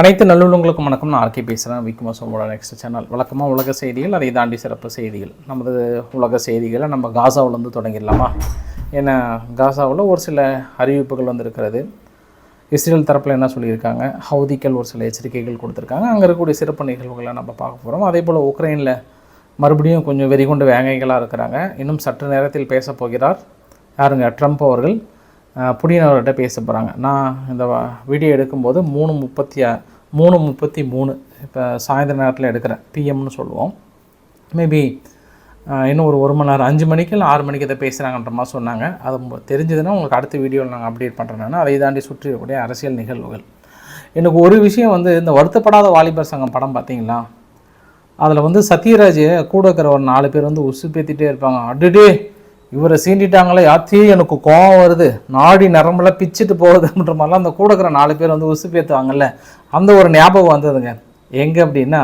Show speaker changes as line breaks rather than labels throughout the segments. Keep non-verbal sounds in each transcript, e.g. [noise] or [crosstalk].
அனைத்து நல்லுள்ளங்களுக்கும் வணக்கம். நான் ஆர்கே பேசுகிறேன் விக்மசோமோட நெக்ஸ்ட் சேனல் வழக்கமாக உலக செய்திகள் அதை தாண்டி சிறப்பு செய்திகள். நமது உலக செய்திகளை நம்ம காசாவிலேருந்து தொடங்கிடலாமா? ஏன்னா காசாவில் ஒரு சில அறிவிப்புகள் வந்திருக்கிறது. இஸ்ரேல் தரப்பில் என்ன சொல்லியிருக்காங்க? ஹவுதிக்கள் ஒரு சில எச்சரிக்கைகள் கொடுத்துருக்காங்க. அங்கே இருக்கக்கூடிய சிறப்பு நிகழ்வுகளை நம்ம பார்க்க போகிறோம் அதே போல் உக்ரைனில் மறுபடியும் கொஞ்சம் வெறிகொண்டு வேங்கைகளாக இருக்கிறாங்க. இன்னும் சற்று நேரத்தில் பேசப் போகிறார் யாருங்க? ட்ரம்ப் அவர்கள். அஹ், புடின் அவர்கிட்ட பேச போகிறாங்க நான் இந்த வீடியோ எடுக்கும்போது மூணு முப்பத்தி மூணு முப்பத்தி மூணு இப்போ சாயந்தர நேரத்தில் எடுக்கிறேன். பிஎம்னு சொல்லுவோம். மேபி இன்னும் ஒரு ஒரு மணி நேரம் அஞ்சு மணிக்கு இல்லை ஆறு மணிக்கு இதை பேசுகிறாங்கன்ற மாதிரி சொன்னாங்க. அது தெரிஞ்சதுன்னா உங்களுக்கு அடுத்த வீடியோவில் நாங்கள் அப்டேட் பண்ணுறேன்னா அதை தாண்டி சுற்றி இருக்கக்கூடிய அரசியல் நிகழ்வுகள். எனக்கு ஒரு விஷயம் வந்து இந்த வருத்தப்படாத வாலிபர் சங்கம் படம் பார்த்தீங்களா அதில் வந்து சத்யராஜ் கூட இருக்கிற ஒரு நாலு பேர் வந்து உசு பேத்திட்டே இருப்பாங்க. அடடே! இவரை சீண்டிட்டாங்களே யாத்தி எனக்கு கோவம் வருது. நாடி நரம்புல பிச்சுட்டு போகுதுன்ற மாதிரிலாம் அந்த கூட இருக்கிற நாலு பேர் வந்து உசு பேத்துவாங்கல்ல அந்த ஒரு ஞாபகம் வந்ததுங்க. எங்கே அப்படின்னா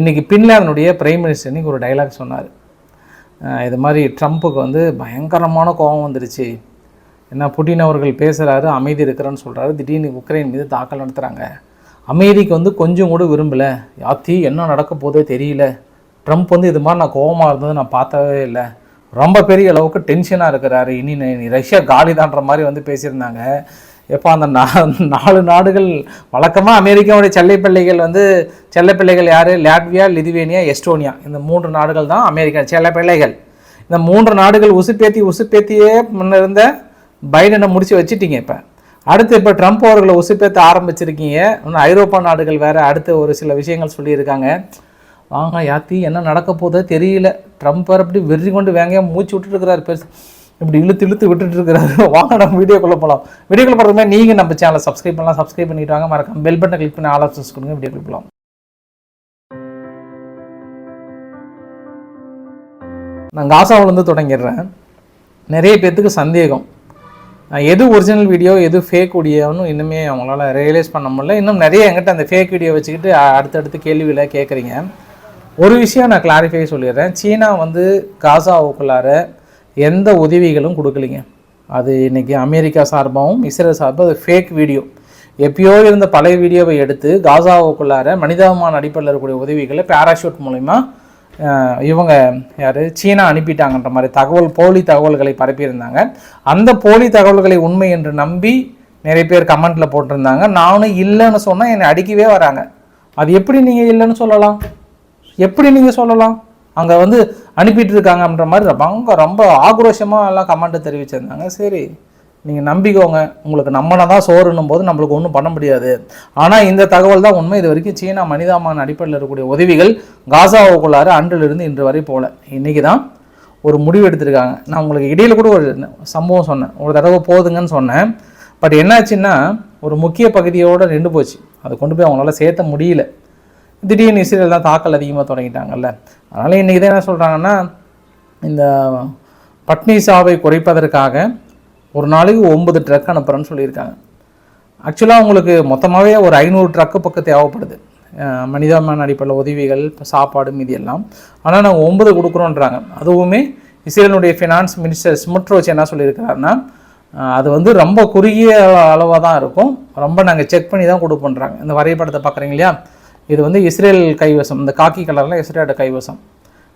இன்றைக்கி பின்லாந்தனுடைய பிரைம் மினிஸ்டர் ஒரு டைலாக் சொன்னார். இது மாதிரி ட்ரம்ப்புக்கு வந்து பயங்கரமான கோபம் வந்துருச்சு. என்ன புட்டின் அவர்கள் பேசுகிறாரு அமைதி இருக்கிறேன்னு சொல்கிறாரு திடீர்னு உக்ரைன் மீது தாக்கல் நடத்துகிறாங்க அமைதிக்கு வந்து கொஞ்சம் கூட விரும்பலை. யாத்தி என்ன நடக்க போதோ தெரியல. ட்ரம்ப் வந்து இது மாதிரி நான் கோவமாக இருந்தது நான் பார்த்தவே இல்லை. ரொம்ப பெரிய அளவுக்கு டென்ஷனாக இருக்கிறாரு. இனி நீ- ரஷ்யா காலிதான்ற மாதிரி வந்து பேசியிருந்தாங்க. எப்போ அந்த நா நாலு நாடுகள் வழக்கமாக அமெரிக்காவுடைய செல்லைப்பிள்ளைகள் வந்து செல்லப்பிள்ளைகள் யார்? Latvia Lithuania Estonia. இந்த மூன்று நாடுகள் தான் அமெரிக்கா செல்லப்பிள்ளைகள் இந்த மூன்று நாடுகள் உசுப்பேத்தி உசுப்பேத்தியே முன்ன இருந்த பைடனை முடிச்சு வச்சுட்டீங்க இப்போ. அடுத்து இப்போ ட்ரம்ப் அவர்களை உசுப்பேத்த ஆரம்பிச்சிருக்கீங்க. இன்னும் ஐரோப்பா நாடுகள் வேறு அடுத்து ஒரு சில விஷயங்கள் சொல்லியிருக்காங்க. வாங்க யாத்தி என்ன நடக்க போதோ தெரியல. ட்ரம்ப் வேறு அப்படி வெறி கொண்டு வேங்கையாக மூச்சு விட்டுட்டு இருக்கிறாரு பெருசு. இப்படி இழுத்து இழுத்து விட்டுட்டு இருக்கிறாரு [laughs] வாங்க நம்ம வீடியோக்குள்ளே போகலாம் வீடியோக்குள்ளே போகிறதுமே நீங்கள் நம்ம சேனலை சப்ஸ்கிரைப் பண்ணலாம். சப்ஸ்கிரைப் பண்ணிட்டு வாங்க. மறக்காம பெல் பட்டனை கிளிக் பண்ணி ஆல் ஆப்ஷன்ஸ் கொடுங்க. வீடியோக்குள்ள போகலாம் நான் காசாவிலேருந்து தொடங்கிடுறேன். நிறைய பேர்த்துக்கு சந்தேகம். எது ஒரிஜினல் வீடியோ எது ஃபேக் வீடியோன்னு இன்னுமே அவங்களால ரியலைஸ் பண்ண முடியல. இன்னும் நிறைய என்கிட்ட அந்த ஃபேக் வீடியோ வச்சுக்கிட்டு அடுத்தடுத்து கேள்வியில் கேட்குறீங்க. ஒரு விஷயம் நான் கிளாரிஃபை சொல்லிடுறேன். சீனா வந்து காசாவுக்குள்ளார எந்த உதவிகளும் கொடுக்கலிங்க. அது இன்னைக்கு அமெரிக்கா சார்பாகவும் இஸ்ரேல் சார்பாக அது ஃபேக் வீடியோ எப்பயோ இருந்த பழைய வீடியோவை எடுத்து காசாவுக்குள்ளார மனிதாபிமான அடிப்படையில் இருக்கக்கூடிய உதவிகளை பேராஷூட் மூலிமா இவங்க யார்? சீனா அனுப்பிட்டாங்கன்ற மாதிரி தகவல் போலி தகவல்களை பரப்பியிருந்தாங்க. அந்த போலி தகவல்களை உண்மை என்று நம்பி நிறைய பேர் கமெண்ட்டில் போட்டிருந்தாங்க. நானும் இல்லைன்னு சொன்னால் என்னை அடிக்கவே வராங்க. அது எப்படி நீங்கள் இல்லைன்னு சொல்லலாம்? எப்படி நீங்கள் சொல்லலாம்? அங்கே வந்து அனுப்பிட்டு இருக்காங்கன்ற மாதிரி ரொம்ப ரொம்ப ஆக்ரோஷமாக எல்லாம் கமெண்ட்டை தெரிவிச்சிருந்தாங்க. சரி நீங்கள் நம்பிக்கோங்க. உங்களுக்கு நம்மளை தான் சோறுன்னும் போது நம்மளுக்கு ஒன்றும் பண்ண முடியாது. ஆனால் இந்த தகவல் தான் உண்மை. இது வரைக்கும் சீனா மனிதாமான அடிப்படையில் இருக்கக்கூடிய உதவிகள் காசாவுக்குள்ளார அன்றிலிருந்து இன்று வரை போகல இன்றைக்கி தான் ஒரு முடிவு எடுத்திருக்காங்க. நான் உங்களுக்கு இடையில் கூட ஒரு சம்பவம் சொன்னேன். ஒரு தடவை போதுங்கன்னு சொன்னேன். பட் என்னாச்சுன்னா ஒரு முக்கிய பகுதியோடு நின்று போச்சு. அதை கொண்டு போய் அவங்களால சேர்த்த முடியல. திடீர்னு இஸ்ரேல் தான் தாக்கல் அதிகமாக தொடங்கிட்டாங்கல்ல. அதனால் இன்றைக்கி தான் என்ன சொல்கிறாங்கன்னா இந்த பட்னிசாவை குறைப்பதற்காக ஒரு நாளைக்கு ஒன்பது ட்ரக் அனுப்புகிறேன்னு சொல்லியிருக்காங்க. ஆக்சுவலாக உங்களுக்கு மொத்தமாகவே ஒரு ஐநூறு ட்ரக்கு பக்கம் தேவைப்படுது. மனிதமான அடிப்படையில் உதவிகள் சாப்பாடு மீதி எல்லாம். ஆனால் நாங்கள் ஒன்பது கொடுக்குறோன்றாங்க. அதுவுமே இஸ்ரேலுடைய ஃபினான்ஸ் மினிஸ்டர் ஸ்முட்ரோச் என்ன சொல்லியிருக்கிறாருன்னா அது வந்து ரொம்ப குறுகிய அளவாக தான் இருக்கும். ரொம்ப நாங்கள் செக் பண்ணி தான் கொடுப்போன்றாங்க. இந்த வரைபடத்தை பார்க்குறீங்க இல்லையா? இது வந்து இஸ்ரேல் கைவசம் இந்த காக்கி கலர்லாம் இஸ்ரேலோட கைவசம்.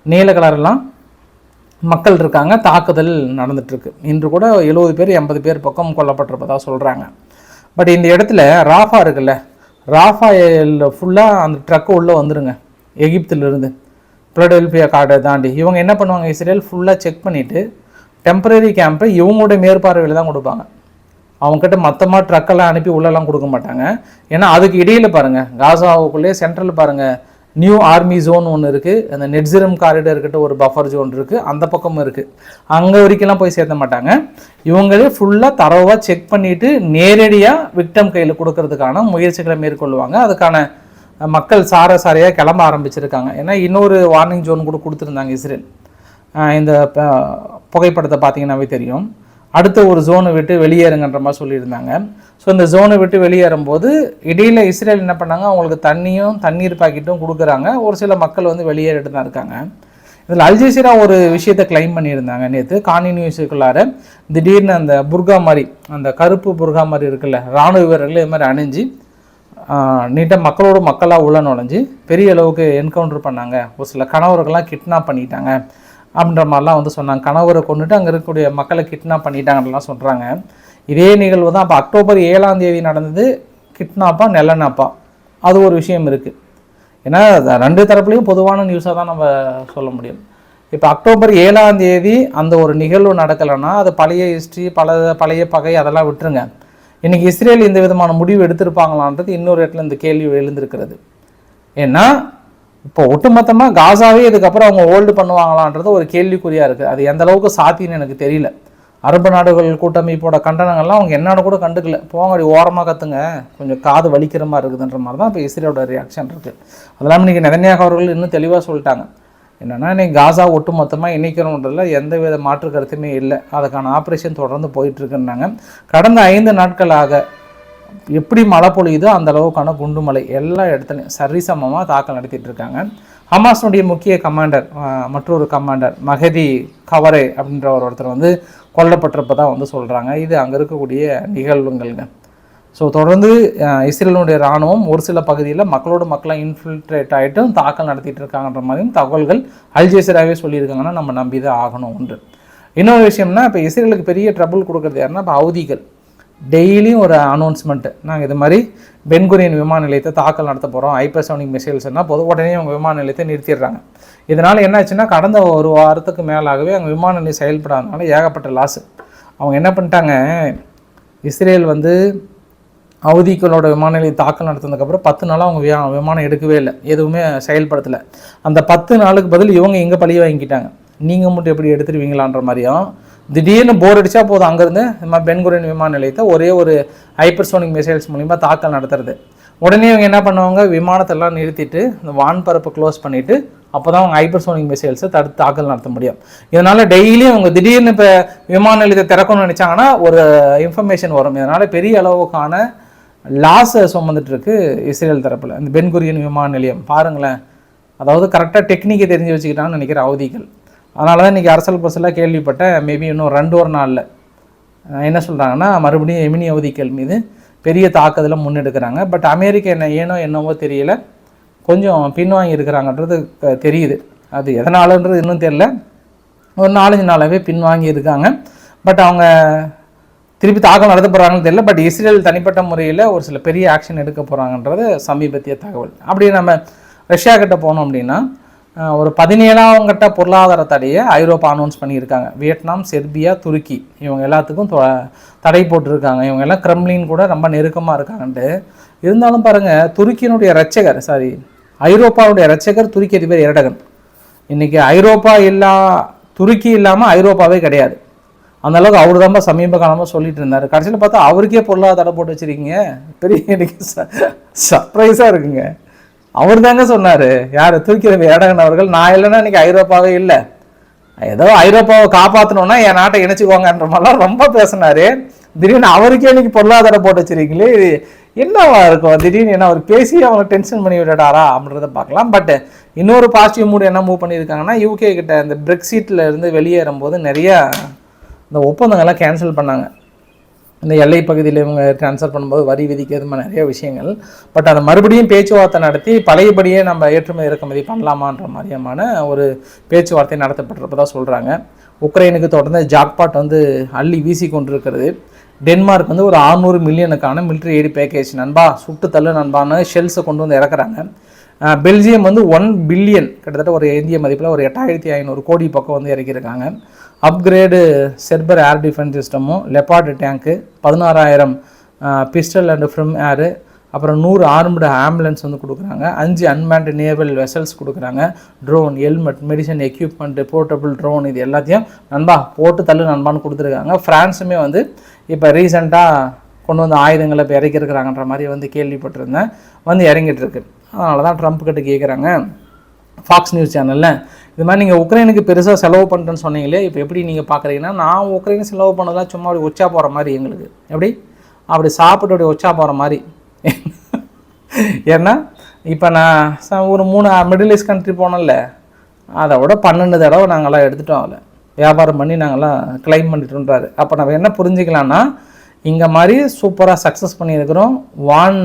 நீல கலர்லாம் மக்கள் இருக்காங்க தாக்குதல் நடந்துட்டுருக்கு. இன்று கூட எழுபது பேர் எண்பது பேர் பக்கம் கொல்லப்பட்டிருப்பதா சொல்கிறாங்க பட் இந்த இடத்துல ராஃபா இருக்குல்ல ராஃபா ஃபுல்லாக அந்த ட்ரக்கு உள்ளே வந்துடுங்க எகிப்திலிருந்து பிளடெல்பியா காடை தாண்டி. இவங்க என்ன பண்ணுவாங்க இஸ்ரேல் ஃபுல்லாக செக் பண்ணிவிட்டு டெம்பரரி கேம்ப்பை இவங்களோட மேற்பார்வையில் தான் கொடுப்பாங்க. அவங்ககிட்ட மொத்தமாக ட்ரக்கெல்லாம் அனுப்பி உள்ளெல்லாம் கொடுக்க மாட்டாங்க. ஏன்னா அதுக்கு இடையில் பாருங்கள் காசாவுக்குள்ளே சென்ட்ரல் பாருங்கள் நியூ ஆர்மி ஜோன் ஒன்று இருக்குது அந்த நெட்ஸிரம் காரிடர் கிட்ட ஒரு பஃபர் ஜோன் இருக்குது அந்த பக்கமும் இருக்குது அங்கே வரைக்கும்லாம் போய் சேர்த்த மாட்டாங்க. இவங்களே ஃபுல்லாக தரவாக செக் பண்ணிவிட்டு நேரடியாக விக்டம் கையில் கொடுக்கறதுக்கான முயற்சிகளை மேற்கொள்வாங்க. அதுக்கான மக்கள் சார சாரையாக கிளம்ப ஆரம்பிச்சிருக்காங்க. ஏன்னா இன்னொரு வார்னிங் ஜோன் கூட கொடுத்துருந்தாங்க இஸ்ரேல். இந்த புகைப்படத்தை பார்த்தீங்கன்னாவே தெரியும். அடுத்த ஒரு ஜோனை விட்டு வெளியேறுங்கன்ற மாதிரி சொல்லியிருந்தாங்க. ஸோ இந்த ஜோனை விட்டு வெளியேறும்போது இடையில் இஸ்ரேல் என்ன பண்ணாங்க? அவங்களுக்கு தண்ணியும் தண்ணீர் பாக்கெட்டும் கொடுக்குறாங்க. ஒரு சில மக்கள் வந்து வெளியேறிட்டு தான் இருக்காங்க. இதில் அல்ஜசீரா ஒரு விஷயத்தை கிளைம் பண்ணியிருந்தாங்க நேற்று காணி நியூஸுக்குள்ளார திடீர்னு அந்த புர்கா மாதிரி அந்த கருப்பு புர்கா மாதிரி இருக்குல்ல ராணுவ வீரர்கள் இது மாதிரி அணிஞ்சு நீட்டாக மக்களோட மக்களாக உள்ள நுழைஞ்சு பெரிய அளவுக்கு என்கவுண்டர் பண்ணாங்க. ஒரு சில கணவர்கள்லாம் கிட்னாப் பண்ணிட்டாங்க. அப்படின்ற மாதிரிலாம் வந்து சொன்னாங்க. கணவரை கொண்டுட்டு அங்கே இருக்கக்கூடிய மக்களை கிட்னாப் பண்ணிட்டாங்கலாம் சொல்கிறாங்க இதே நிகழ்வு தான் அப்போ அக்டோபர் ஏழாம் தேதி நடந்தது. கிட்னாப்பா நெல்லனாப்பா அது ஒரு விஷயம் இருக்குது ஏன்னா ரெண்டு தரப்புலையும் பொதுவான நியூஸாக தான் நம்ம சொல்ல முடியும். இப்போ அக்டோபர் ஏழாம் தேதி அந்த ஒரு நிகழ்வு நடக்கலைன்னா அது பழைய ஹிஸ்ட்ரி பல பழைய பகை அதெல்லாம் விட்டுருங்க. இன்றைக்கி இஸ்ரேல் இந்த விதமான முடிவு எடுத்திருப்பாங்களான்றது இன்னொரு இடத்துல இந்த கேள்வி எழுந்திருக்கிறது. ஏன்னா இப்போ ஒட்டுமொத்தமாக காசாவே இதுக்கப்புறம் அவங்க ஹோல்டு பண்ணுவாங்களான்றது ஒரு கேள்விக்குறியாக இருக்குது அது எந்த அளவுக்கு சாத்தியம்னு எனக்கு தெரியல. அரபு நாடுகள் கூட்டமைப்போட கண்டனங்கள்லாம் அவங்க என்னன்னு கூட கண்டுக்கல. போங்க ஓரமாக கத்துங்க. கொஞ்சம் காது வலிக்கிற மாதிரி இருக்குதுன்ற மாதிரி தான் இப்போ இஸ்ரேலோட ரியாக்ஷன் இருக்குது அதெல்லாம் இன்றைக்கி நெதன்யாக அவர்கள் இன்னும் தெளிவாக சொல்லிட்டாங்க. என்னென்னா இன்றைக்கி காசா ஒட்டு மொத்தமாக இணைக்கணுன்றதில் எந்த வித மாற்று கருத்துமே இல்லை. அதுக்கான ஆப்ரேஷன் தொடர்ந்து போயிட்டுருக்குன்னாங்க கடந்த ஐந்து நாட்களாக எப்படி மழை பொழியுதோ அந்த அளவுக்கான குண்டு மழை எல்லா இடத்துலையும் சரிசமமாக தாக்கல் நடத்திட்டு இருக்காங்க ஹமாஸுடைய முக்கிய கமாண்டர் மற்றொரு கமாண்டர் மகதி கவரே அப்படின்ற ஒரு ஒருத்தர் வந்து கொல்லப்பட்டிருப்ப தான் வந்து சொல்கிறாங்க இது அங்கே இருக்கக்கூடிய நிகழ்வுங்கள்ங்க ஸோ தொடர்ந்து இஸ்ரேலுடைய இராணுவம் ஒரு சில பகுதியில் மக்களோட மக்களாக இன்ஃபில்ட்ரேட் ஆகிட்டும் தாக்கல் நடத்திட்டு இருக்காங்கன்ற மாதிரியும் தகவல்கள் அல்ஜேசராகவே சொல்லியிருக்காங்கன்னா நம்ம நம்பி தான் ஆகணும் ஒன்று. இன்னொரு விஷயம்னா இப்போ இஸ்ரேலுக்கு பெரிய ட்ரபுள் கொடுக்குறது யாருன்னா இப்போ ஹவுதிகள். டெய்லியும் ஒரு அனௌன்ஸ்மெண்ட்டு நாங்கள் இது மாதிரி பென்குரியன் விமான நிலையத்தை தாக்கல் நடத்த போகிறோம் ஹைப்பர்சோனிக் மிசைல்ஸ்னால் பொது உடனே அவங்க விமான நிலையத்தை நிறுத்திடுறாங்க. இதனால் என்னாச்சுன்னா கடந்த ஒரு வாரத்துக்கு மேலாகவே அங்கே விமான நிலையம் செயல்படாதனால ஏகப்பட்ட லாஸு அவங்க என்ன பண்ணிட்டாங்க இஸ்ரேல் வந்து அவதிக்களோட விமான நிலையம் தாக்கல் நடத்தினதுக்கப்புறம் பத்து நாளாக அவங்க வியா விமானம் எடுக்கவே இல்லை. எதுவுமே செயல்படுத்தலை. அந்த பத்து நாளுக்கு பதில் இவங்க இங்கே பழி வாங்கிக்கிட்டாங்க. நீங்கள் மட்டும் எப்படி எடுத்துருவீங்களான்ற மாதிரியும் திடீர்னு போர் அடித்தா போதும். அங்கேருந்து இந்த பென்குரியன் விமான நிலையத்தை ஒரே ஒரு ஹைப்பர்சோனிக் மிசைல்ஸ் மூலிமா தாக்கல் நடத்துறது. உடனே இவங்க என்ன பண்ணுவாங்க? விமானத்தெல்லாம் நிறுத்திட்டு இந்த வான்பரப்பை க்ளோஸ் பண்ணிவிட்டு அப்போ தான் அவங்க ஹைப்பர்சோனிக் மிசைல்ஸை தடுத்து தாக்கல் நடத்த முடியும். இதனால் டெய்லியும் அவங்க திடீர்னு இப்போ விமான நிலையத்தை திறக்கணும்னு நினச்சாங்கன்னா ஒரு இன்ஃபர்மேஷன் வரும். இதனால் பெரிய அளவுக்கான லாஸை சுமந்துட்டு இருக்கு இஸ்ரேல் தரப்பில். இந்த பென்குரியன் விமான நிலையம். பாருங்களேன். அதாவது கரெக்டாக டெக்னிக்கை தெரிஞ்சு வச்சுக்கிட்டான்னு நினைக்கிற அவதிகள். அதனால தான் இன்றைக்கி அரசல் பசலாக கேள்விப்பட்டேன். மேபி இன்னும் ரெண்டு ஒரு நாளில். என்ன சொல்கிறாங்கன்னா மறுபடியும் எமினி அவதிகள் மீது பெரிய தாக்குதலை முன்னெடுக்கிறாங்க. பட் அமெரிக்கா என்ன ஏனோ என்னவோ தெரியல. கொஞ்சம் பின்வாங்கி இருக்கிறாங்கன்றது தெரியுது. அது எதனாலன்றது இன்னும் தெரியல. ஒரு நாலஞ்சு நாளாகவே பின்வாங்கி இருக்காங்க. பட் அவங்க திருப்பி தாக்கம் நடத்த போகிறாங்கன்னு தெரியல. பட் இஸ்ரேல் தனிப்பட்ட முறையில் ஒரு சில பெரிய ஆக்ஷன் எடுக்க போகிறாங்கன்றது சமீபத்திய தகவல். அப்படி நம்ம ரஷ்யா கிட்ட போனோம் அப்படின்னா ஒரு பதினேழாவங்கட்ட பொருளாதார தடையை ஐரோப்பா அனௌன்ஸ் பண்ணியிருக்காங்க. வியட்நாம் செர்பியா துருக்கி இவங்க எல்லாத்துக்கும் தடை போட்டிருக்காங்க. இவங்க எல்லாம் கிரெம்லின் கூட ரொம்ப நெருக்கமாக இருக்காங்கன்ட்டு. இருந்தாலும் பாருங்கள் துருக்கியினுடைய ரச்சகர் சாரி ஐரோப்பாவுடைய ரச்சகர் துருக்கி அதிபர் எரடகன். இன்னைக்கு ஐரோப்பா இல்லா துருக்கி இல்லாமல் ஐரோப்பாவே கிடையாது. அந்த அளவுக்கு அவர் தான் சமீப காலமாக சொல்லிட்டு இருந்தார். கடைசியில் பார்த்தா அவருக்கே பொருளாதார தடை போட்டு வச்சிருக்கீங்க. பெரிய எனக்கு சர்ப்ரைஸாக இருக்குங்க. அவர் தாங்க சொன்னார். யார்? துருக்கி ஏடகன் அவர்கள். நான் இல்லைன்னா இன்றைக்கி ஐரோப்பாவே இல்லை. ஏதோ ஐரோப்பாவை காப்பாற்றணும்னா என் நாட்டை இணைச்சிக்கோங்கன்ற மாதிரிலாம் ரொம்ப பேசினாரு. திடீர்னு அவருக்கே இன்னைக்கு பொருளாதார போட்டு வச்சிருக்கீங்களே. இது என்னவா இருக்கும்? திடீர்னு என்ன அவர் பேசி அவங்க டென்ஷன் பண்ணி விட்டுட்டாரா அப்படின்றத பார்க்கலாம். பட் இன்னொரு பாசிட்டிவ் மூடு என்ன மூவ் பண்ணியிருக்காங்கன்னா யூகே கிட்ட இந்த பிரெக்சிட்ல இருந்து வெளியேறும் போது நிறைய இந்த ஒப்பந்தங்கள்லாம் கேன்சல் பண்ணாங்க. இந்த எல்லை பகுதியில் இவங்க ட்ரான்ஸ்ஃபர் பண்ணும்போது வரி விதிக்கிறது நிறைய விஷயங்கள். பட் அதை மறுபடியும் பேச்சுவார்த்தை நடத்தி பழையபடியே நம்ம ஏற்றுமதி இறக்குமதி பண்ணலாமான்ற மாதிரியமான ஒரு பேச்சுவார்த்தை நடத்தப்பட்டிருப்பதாக சொல்கிறாங்க உக்ரைனுக்கு தொடர்ந்து ஜாக்பாட் வந்து அள்ளி வீசி கொண்டிருக்கிறது. டென்மார்க் வந்து ஒரு 600 மில்லியனுக்கான மிலிட்ரி எய்டு பேக்கேஜ் நண்பா சுட்டு தள்ளு நண்பான்னு ஷெல்ஸை கொண்டு வந்து இறக்குறாங்க. பெல்ஜியம் வந்து ஒன் பில்லியன் கிட்டத்தட்ட ஒரு இந்திய மதிப்பில் ஒரு எட்டாயிரத்தி ஐநூறு கோடி பக்கம் வந்து இறக்கியிருக்காங்க. அப்கிரேடு செர்பர் ஏர் டிஃபென்ஸ் சிஸ்டமும் லெப்பார்டு டேங்க்கு பதினாறாயிரம் பிஸ்டல் அண்டு ஃப்ரம் ஏரு அப்புறம் நூறு ஆர்ம்டு ஆம்புலன்ஸ் வந்து கொடுக்குறாங்க. அஞ்சு அன்மேண்ட் நேவல் வெசல்ஸ் கொடுக்குறாங்க. Drone helmet medicine equipment portable drone இது எல்லாத்தையும் நண்பா போட்டு தள்ளு நண்பான்னு கொடுத்துருக்காங்க. ஃப்ரான்ஸுமே வந்து இப்போ ரீசெண்டாக கொண்டு வந்து ஆயுதங்களை இப்போ இறக்கிருக்கிறாங்கன்ற மாதிரி வந்து கேள்விப்பட்டிருந்தேன். வந்து இறங்கிட்டு இருக்கு. அதனால தான் ட்ரம்ப் கிட்ட கேட்குறாங்க ஃபாக்ஸ் நியூஸ் சேனலில் இது மாதிரி நீங்கள் உக்ரைனுக்கு பெருசாக செலவு பண்ணுறேன்னு சொன்னீங்களே இப்போ எப்படி நீங்கள் பார்க்குறீங்கன்னா நான் உக்ரைன் செலவு பண்ணதெல்லாம் சும்மா அப்படி ஒச்சா போகிற மாதிரி எங்களுக்கு. எப்படி? அப்படி சாப்பிட்டு அப்படி ஒச்சா போகிற மாதிரி. ஏன்னா இப்போ நான் ஒரு மூணு மிடில் ஈஸ்ட் கண்ட்ரி போனோம்ல அதை விட பன்னெண்டு தடவை நாங்கள்லாம் எடுத்துட்டோம் அதில். வியாபாரம் பண்ணி நாங்களாம் கிளைம் பண்ணிட்டுன்றாரு. அப்போ நம்ம என்ன புரிஞ்சுக்கலாம்னா இங்கே மாதிரி சூப்பராக சக்ஸஸ் பண்ணியிருக்கிறோம். வான்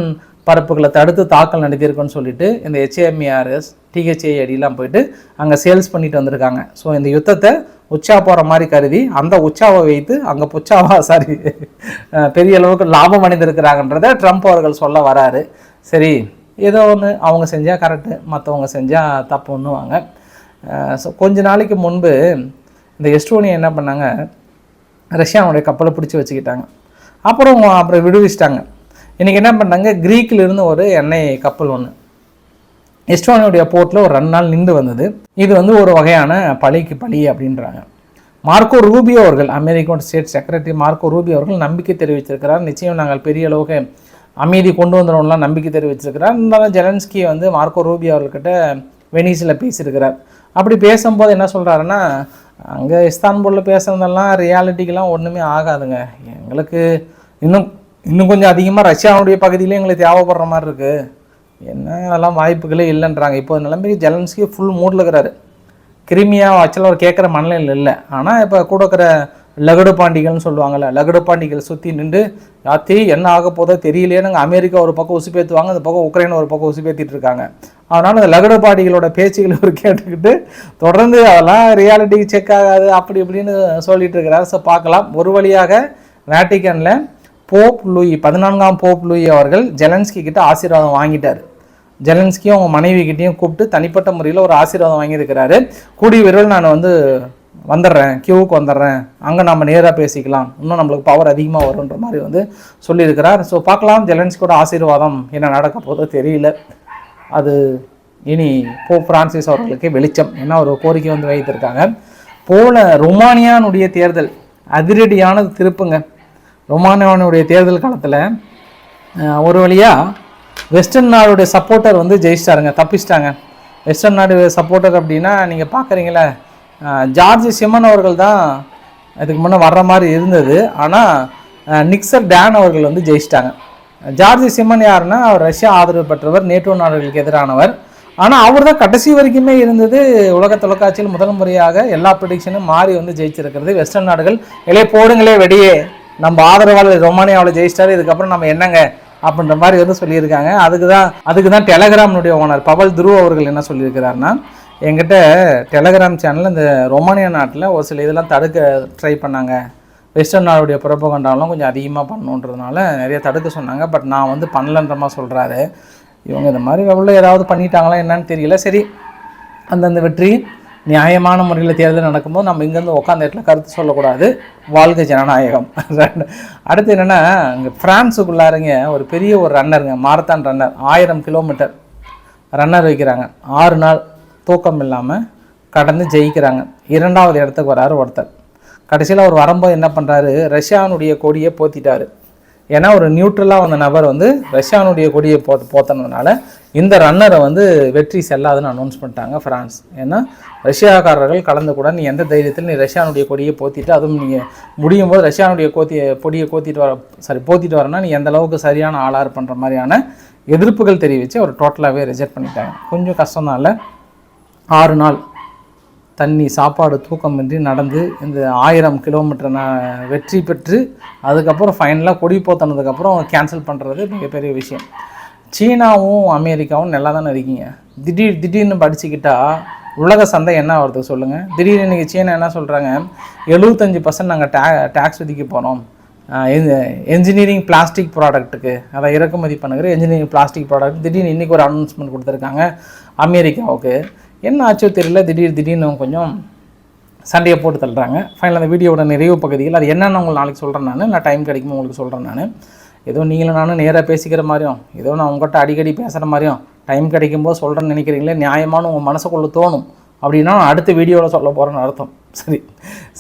பரப்புகளை தடுத்து தாக்கல் நடத்தியிருக்குன்னு சொல்லிட்டு இந்த ஹெச்ஏஎம்இஆர்எஸ் டிஹெச்ஏ அடியெலாம் போயிட்டு அங்கே சேல்ஸ் பண்ணிட்டு வந்திருக்காங்க. ஸோ இந்த யுத்தத்தை உச்சா போகிற மாதிரி கருதி அந்த உச்சாவை வைத்து அங்கே புச்சாவா சாரி பெரிய அளவுக்கு லாபம் அடைந்திருக்கிறாங்கன்றத ட்ரம்ப் அவர்கள் சொல்ல வராரு. சரி ஏதோ ஒன்று அவங்க செஞ்சால் கரெக்டு மற்றவங்க செஞ்சால் தப்பு ஒன்றுவாங்க ஸோ கொஞ்ச நாளைக்கு முன்பு இந்த எஸ்டோனியா என்ன பண்ணாங்க ரஷ்யாவுடைய கப்பலை பிடிச்சி வச்சுக்கிட்டாங்க. அப்புறம் அப்புறம் விடுவிச்சிட்டாங்க. இன்றைக்கி என்ன பண்ணாங்க? கிரீக்கிலிருந்து ஒரு எண்ணெய் கப்பல் ஒன்று எஸ்டோனியுடைய போர்ட்டில் ஒரு ரெண்டு நாள் நின்று வந்தது. இது வந்து ஒரு வகையான பழிக்கு பழி அப்படின்றாங்க. மார்க்கோ ரூபியோ அவர்கள் American state secretary Marco Rubio அவர்கள் நம்பிக்கை தெரிவிச்சிருக்கிறார் நிச்சயம் நாங்கள் பெரிய அளவுக்கு அமைதி கொண்டு வந்துடும்லாம் நம்பிக்கை தெரிவிச்சிருக்கிறார் இருந்தாலும் ஜெலன்ஸ்கி வந்து மார்க்கோ ரூபியோ அவர்கிட்ட வெனிஸில் பேசியிருக்கிறார். அப்படி பேசும்போது என்ன சொல்கிறாருன்னா அங்கே இஸ்தான்புல்லில் பேசுகிறதெல்லாம் ரியாலிட்டிக்கெலாம் ஒன்றுமே ஆகாதுங்க. எங்களுக்கு இன்னும் இன்னும் கொஞ்சம் அதிகமாக ரஷ்யாவுடைய பகுதியிலே எங்களுக்கு தேவைப்படுற மாதிரி இருக்குது என்ன அதெல்லாம் வாய்ப்புகளே இல்லைன்றாங்க. இப்போ நிலைமைக்கு ஜெலன்ஸ்கி ஃபுல் மூடில் இருக்கிறாரு. கிருமியா ஆக்சுவலாக அவர் கேட்குற மனநிலையில் இல்லை. ஆனால் இப்போ கூட இருக்கிற லகடு பாண்டிகள்னு சொல்லுவாங்கள்ல லகடு பாண்டிகள் சுற்றி நின்று யாத்தி என்ன ஆக போதோ தெரியலையேன்னு அமெரிக்கா ஒரு பக்கம் உசுப்பேற்றுவாங்க அந்த பக்கம் உக்ரைன் ஒரு பக்கம் உசுப்பேற்றிட்டு இருக்காங்க. அதனால் அந்த லகடு பாண்டிகளோட பேச்சுகளை ஒரு கேட்டுக்கிட்டு தொடர்ந்து அதெல்லாம் ரியாலிட்டி செக் ஆகாது அப்படி இப்படின்னு சொல்லிட்டு இருக்கிறார். ஸோ பார்க்கலாம். ஒரு வழியாக வேட்டிக்கனில் போப் லூயி பதினான்காம் போப் லூயி அவர்கள் ஜெலன்ஸ்கி கிட்ட ஆசீர்வாதம் வாங்கிட்டார். ஜெலன்ஸ்கியும் அவங்க மனைவி கிட்டேயும் கூப்பிட்டு தனிப்பட்ட முறையில் ஒரு ஆசீர்வாதம் வாங்கியிருக்கிறாரு. கூடிய விரைவில் நான் வந்து வந்துடுறேன் கியூவுக்கு வந்துடுறேன். அங்கே நம்ம நேராக பேசிக்கலாம். இன்னும் நம்மளுக்கு பவர் அதிகமாக வருன்ற மாதிரி வந்து சொல்லியிருக்கிறார். ஸோ பார்க்கலாம் ஜெலன்ஸ்கியோட ஆசீர்வாதம் என்ன நடக்க போதோ தெரியல. அது இனி போ பிரான்சிஸ் அவர்களுக்கு வெளிச்சம். என்ன ஒரு கோரிக்கை வந்து வைத்திருக்காங்க. போல ருமானியானுடைய தேர்தல் அதிரடியானது திருப்புங்க. ரொமானியானுடைய தேர்தல் காலத்தில் ஒரு வழியாக வெஸ்டர்ன் நாடுடைய சப்போர்ட்டர் வந்து ஜெயிச்சிட்டாருங்க தப்பிச்சிட்டாங்க. வெஸ்டர்ன் நாடு சப்போர்ட்டர் அப்படின்னா நீங்கள் பார்க்குறீங்களே ஜார்ஜ் சிமன் அவர்கள் தான் இதுக்கு முன்னே வர்ற மாதிரி இருந்தது. ஆனால் நிக்சர் டேன் அவர்கள் வந்து ஜெயிச்சிட்டாங்க. ஜார்ஜ் சிமன் யாருன்னா அவர் ரஷ்யா ஆதரவு பெற்றவர் நேட்டோ நாடுகளுக்கு எதிரானவர். ஆனால் அவர் தான் கடைசி வரைக்குமே இருந்தது உலக தொலைக்காட்சியில் முதல் முறையாக எல்லா ப்ரொடிக்ஷனும் மாறி வந்து ஜெயிச்சிருக்கிறது. வெஸ்டர்ன் நாடுகள் இலே போடுங்களே வெடியே. நம்ம ஆதரவாளர் ரொமானியாவில் ஜெயிச்சிட்டாரு இதுக்கப்புறம் நம்ம என்னங்க அப்படின்ற மாதிரி வந்து சொல்லியிருக்காங்க. அதுக்கு தான் அதுக்கு தான் டெலகிராம்னுடைய ஓனர் பவல் துருவ் அவர்கள் என்ன சொல்லியிருக்கிறாருன்னா எங்கிட்ட டெலகிராம் சேனலில் இந்த ரொமானியா நாட்டில் ஒரு சில இதெல்லாம் தடுக்க ட்ரை பண்ணாங்க. வெஸ்டர்ன் நாடுடைய புறப்பகண்டாலும் கொஞ்சம் அதிகமாக பண்ணணுன்றதுனால நிறைய தடுக்க சொன்னாங்க. பட் நான் வந்து பண்ணலன்ற மாதிரி சொல்கிறாரு இவங்க இந்த மாதிரி எவ்வளோ ஏதாவது பண்ணிட்டாங்களா என்னன்னு தெரியல. சரி அந்தந்த வெற்றி நியாயமான முறையில் தேர்தல் நடக்கும்போது நம்ம இங்கேருந்து உட்காந்த இடத்துல கருத்து சொல்லக்கூடாது. வாழ்க ஜனநாயகம். [laughs] அடுத்து என்னென்னா இங்கே ஃப்ரான்ஸுக்குள்ளாருங்க ஒரு பெரிய ஒரு ரன்னருங்க மாரத்தான் ரன்னர் ஆயிரம் கிலோமீட்டர் ரன்னர் வைக்கிறாங்க. ஆறு நாள் தூக்கம் இல்லாமல் கடந்து ஜெயிக்கிறாங்க. இரண்டாவது இடத்துக்கு வராரு ஒருத்தர். கடைசியில் அவர் வரும்போது என்ன பண்ணுறாரு ரஷ்யானுடைய கொடியை போத்திட்டார். ஏன்னா ஒரு நியூட்ரலாக வந்த நபர் வந்து ரஷ்யானுடைய கொடியை போ போத்தினதுனால இந்த ரன்னரை வந்து வெற்றி செல்லாதுன்னு அனௌன்ஸ் பண்ணிட்டாங்க ஃப்ரான்ஸ். ஏன்னா ரஷ்யாக்காரர்கள் கலந்து கூட நீ எந்த தைரியத்தில் நீ ரஷ்யானுடைய கொடியை போத்திட்டு அதுவும் நீங்கள் முடியும் போது ரஷ்யானுடைய கோத்திய கொடியை கோத்திட்டு வர சாரி போத்திட்டு வரனா நீ எந்த அளவுக்கு சரியான ஆளார் பண்ணுற மாதிரியான எதிர்ப்புகள் தெரிவித்து அவர் டோட்டலாகவே ரிஜெக்ட் பண்ணிட்டாங்க. கொஞ்சம் கஷ்டம் இல்லை ஆறு நாள் தண்ணி சாப்பாடு தூக்கமின்றி நடந்து இந்த ஆயிரம் கிலோமீட்டர் நான் வெற்றி பெற்று அதுக்கப்புறம் ஃபைனலாக கொடி போத்தனதுக்கப்புறம் கேன்சல் பண்ணுறது மிகப்பெரிய விஷயம். சீனாவும் அமெரிக்காவும் நல்லா தானே இருக்கீங்க. திடீர் திடீர்னு படிச்சுக்கிட்டா உலக சந்தை என்ன வருது சொல்லுங்கள் திடீர்னு இன்றைக்கி சீனா என்ன சொல்கிறாங்க எழுபத்தஞ்சி பர்சன்ட் நாங்கள் டே டேக்ஸ் விதிக்க போகிறோம் என்ஜினியரிங் பிளாஸ்டிக் ப்ராடக்ட்டுக்கு அதை இறக்குமதி பண்ணுகிற என்ஜினியரிங் பிளாஸ்டிக் ப்ராடக்ட் திடீர்னு இன்றைக்கி ஒரு அனௌன்ஸ்மெண்ட் கொடுத்துருக்காங்க அமெரிக்காவுக்கு. என்ன ஆச்சோ தெரியல திடீர் திடீர்னு கொஞ்சம் சண்டையை போட்டு தள்ளுறாங்க. ஃபைனல் அந்த வீடியோட நிறைவு பகுதியில் அது என்னென்னு உங்களுக்கு நாளைக்கு சொல்கிறேன் நான் நான் டைம் கிடைக்கும் உங்களுக்கு சொல்கிறேன் நான். ஏதோ நீங்களும் நானும் நேராக பேசிக்கிற மாதிரியும் ஏதோ நான் உங்கள்கிட்ட அடிக்கடி பேசுகிற மாதிரியும் டைம் கிடைக்கும்போது சொல்கிறேன்னு நினைக்கிறீங்களே நியாயமான உங்கள் மனசுக்குள்ளே தோணும். அப்படின்னா நான் அடுத்த வீடியோவில் சொல்ல போகிறேன்னு அர்த்தம். சரி.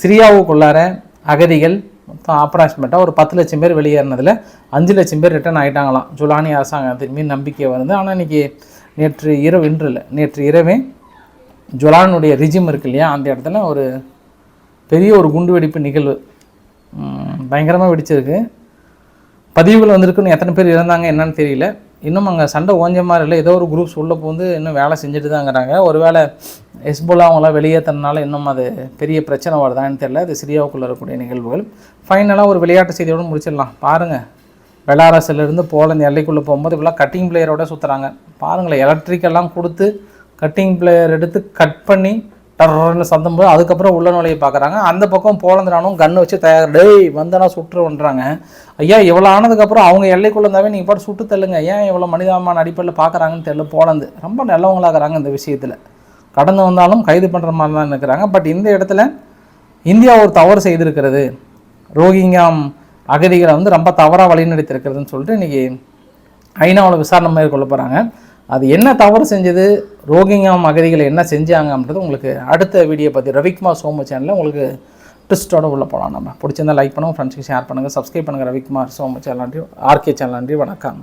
சிரியாவுக்குள்ளார அகதிகள் மொத்தம் அப்ராக்சிமேட்டாக ஒரு பத்து லட்சம் பேர் வெளியேறினதில் அஞ்சு லட்சம் பேர் ரிட்டர்ன் ஆகிட்டாங்களாம் ஜுலானி அரசாங்கத்தின் மீது நம்பிக்கை வருது. ஆனால் இன்றைக்கி நேற்று இரவு இன்று இல்லை நேற்று இரவே ஜொலானுடைய ரிஜிம் இருக்கு இல்லையா அந்த இடத்துல ஒரு பெரிய ஒரு குண்டு வெடிப்பு நிகழ்வு பயங்கரமாக வெடிச்சிருக்கு. பதிவுகள் வந்திருக்குன்னு எத்தனை பேர் இருந்தாங்க என்னன்னு தெரியல. இன்னும் அங்கே சண்டை ஓஞ்ச மாதிரி இல்லை. ஏதோ ஒரு குரூப்ஸ் உள்ளே போந்து இன்னும் வேலை செஞ்சுட்டு தாங்கிறாங்க ஒரு வேளை எஸ்போலா அவங்களாம் வெளியேற்றனால இன்னும் அது பெரிய பிரச்சனை வருதான்னு தெரியல. அது சிரியாவுக்குள்ளே இருக்கக்கூடிய நிகழ்வுகள். ஃபைனலாக ஒரு விளையாட்டு செய்தியோடு முடிச்சிடலாம். பாருங்கள் பெலாரஸ்லேருந்து போலந்து எல்லைக்குள்ளே போகும்போது இப்படிலாம் கட்டிங் பிளேயரோட சுற்றுறாங்க பாருங்களேன் எலக்ட்ரிக்கெல்லாம் கொடுத்து கட்டிங் பிளேயர் எடுத்து கட் பண்ணி டர்ன்னு சந்தம் போது அதுக்கப்புறம் உள்ள நுழைய பார்க்குறாங்க. அந்த பக்கம் போலந்து ராணுவம் கன்று வச்சு தயார் டேய் வந்தனா சுட்டுருன்றாங்க ஐயா இவ்வளோ ஆனதுக்கப்புறம் அவங்க எல்லைக்குள்ளே இருந்தாவே நீங்கள் பாட்டு சுட்டு தள்ளுங்க. ஏன் இவ்வளோ மனிதாபிமான அடிப்படையில் பார்க்குறாங்கன்னு தெரியல போலந்து. ரொம்ப நல்லவங்களாகிறாங்க இந்த விஷயத்தில். கடந்து வந்தாலும் கைது பண்ணுற மாதிரி தான் இருக்கிறாங்க பட் இந்த இடத்துல இந்தியா ஒரு தவறு செய்திருக்கிறது. ரோஹிங்யாம் அகதிகளை வந்து ரொம்ப தவறாக வழிநடத்திருக்கிறதுன்னு சொல்லிட்டு இன்றைக்கி ஐநாவில் விசாரணை மேற்கொள்ள போகிறாங்க அது என்ன தவறு செஞ்சது? ரோகிங்காம் அகதிகளை என்ன செஞ்சாங்க அப்படின்றது உங்களுக்கு அடுத்த வீடியோ பற்றி ரவிக்குமார் சோமு சேனலில் உங்களுக்கு ட்விஸ்டோட உள்ளே போகலாம் நம்ம. பிடிச்சிருந்தால் லைக் பண்ணுங்கள் ஃப்ரெண்ட்ஸுக்கு ஷேர் பண்ணுங்கள் சப்ஸ்கிரைப் பண்ணுங்கள் ரவிக்குமார் சோமு சேனல் நன்றி ஆர்கே சேனல் நன்றி வணக்கம்.